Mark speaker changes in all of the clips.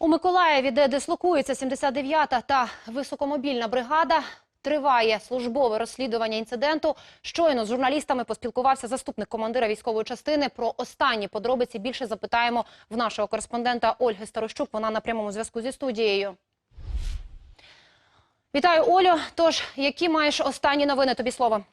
Speaker 1: У Миколаєві, де дислокується 79-та та високомобільна бригада, триває службове розслідування інциденту. Щойно з журналістами поспілкувався заступник командира військової частини. Про останні подробиці більше запитаємо в нашого кореспондента Ольги Старощук. Вона на прямому зв'язку зі студією. Вітаю, Олю. Тож, які маєш останні новини? Тобі слово.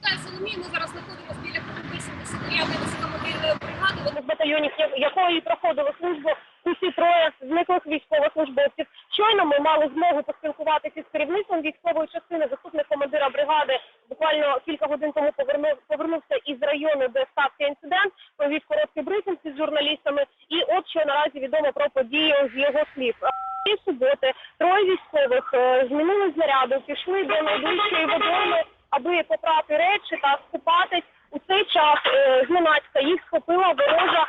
Speaker 2: Так, Соломій, ми зараз знаходимося біля КПП 79 високомобільної бригади.
Speaker 3: в батальйоні, якої проходили службу усі троє зниклих військовослужбовців. Щойно ми мали змогу поспілкуватися з керівництвом військової частини, заступник командира бригади. Буквально кілька годин тому повернув, повернувся із району, де стався інцидент, провів короткий брифінг з журналістами. І от що наразі відомо про подію з його слів. Цієї суботи троє військових е, змінили заряду, пішли до найближчої водойми, аби попрати речі та скупатись. У цей час е, зненацька їх схопила ворожа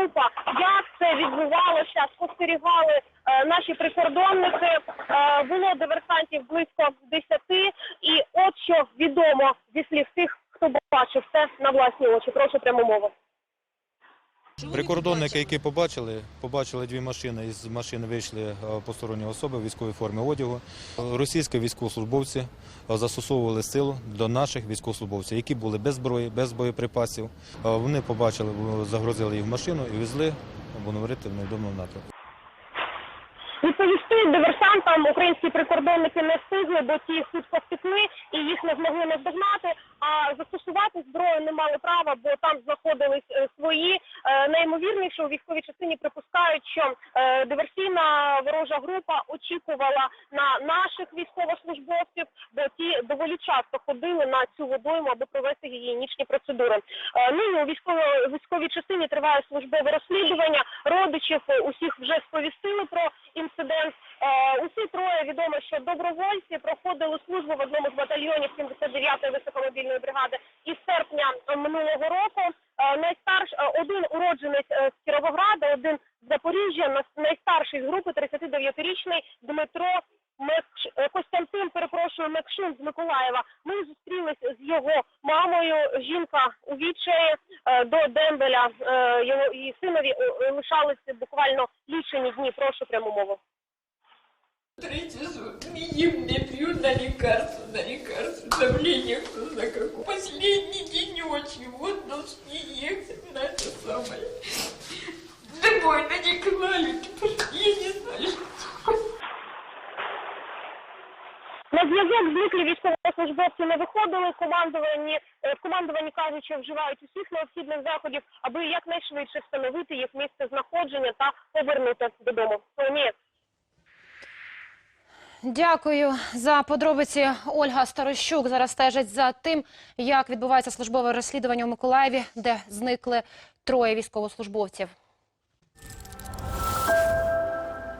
Speaker 3: група. Як це відбувалося? Спостерігали е, наші прикордонники. Е, було диверсантів близько 10. І от що відомо зі слів тих, хто бачив це на власні очі. Прошу пряму мову.
Speaker 4: Прикордонники, які побачили, побачили дві машини. Із машини вийшли е, посторонні особи в військовій формі одягу. Російські військовослужбовці е, застосовували силу до наших військовослужбовців, які були без зброї, без боєприпасів. Е, Вони побачили, загрозили їх в машину і везли, будемо говорити, в невідомому напрямку.
Speaker 3: Відповісти диверсантам українські прикордонники не встигли, бо ті швидко втекли і їх не змогли наздогнати. А застосувати зброю не мали права, бо там знаходились е, свої. Е, Найімовірніше у військовій частині припускають, що е, диверсійна ворожа група очікувала на наших військовослужбовців, бо ті доволі часто ходили на цю водойму, аби провести гігієнічні процедури. Нині у військово військовій частині триває службове розслідування. Родичів усіх вже сповістили про інцидент. Е, Усі троє відомо, що добровольці проходили службу в одному з батальйонів 79-ї високомобільної бригади із серпня минулого року. Е, Найстарш е, один уродженець з Кіровограда, один з Запоріжжя, найстарший з групи 39-річний Дмитро Мекш... Костянтин, перепрошую, Мекшин з Миколаєва. Ми зустрілися з його мамою. Жінка у відчаї до Дембеля. Його і синові лишалися буквально лічені дні. Прошу пряму мову.
Speaker 5: Третий зуб. Не ем, не пью на лекарства, на лекарства. Давление кто знает какое. Последний ночи. Вот должны ехать на это самое. Домой на не. Я не знаю, что
Speaker 3: На зв'язок зниклі військовослужбовці не виходили. Командувані е, в командуванні кажуть, вживають усіх необхідних заходів, аби якнайшвидше встановити їх місце знаходження та повернути додому. Соломія.
Speaker 1: Дякую за подробиці. Ольга Старощук зараз стежить за тим, як відбувається службове розслідування у Миколаєві, де зникли троє військовослужбовців.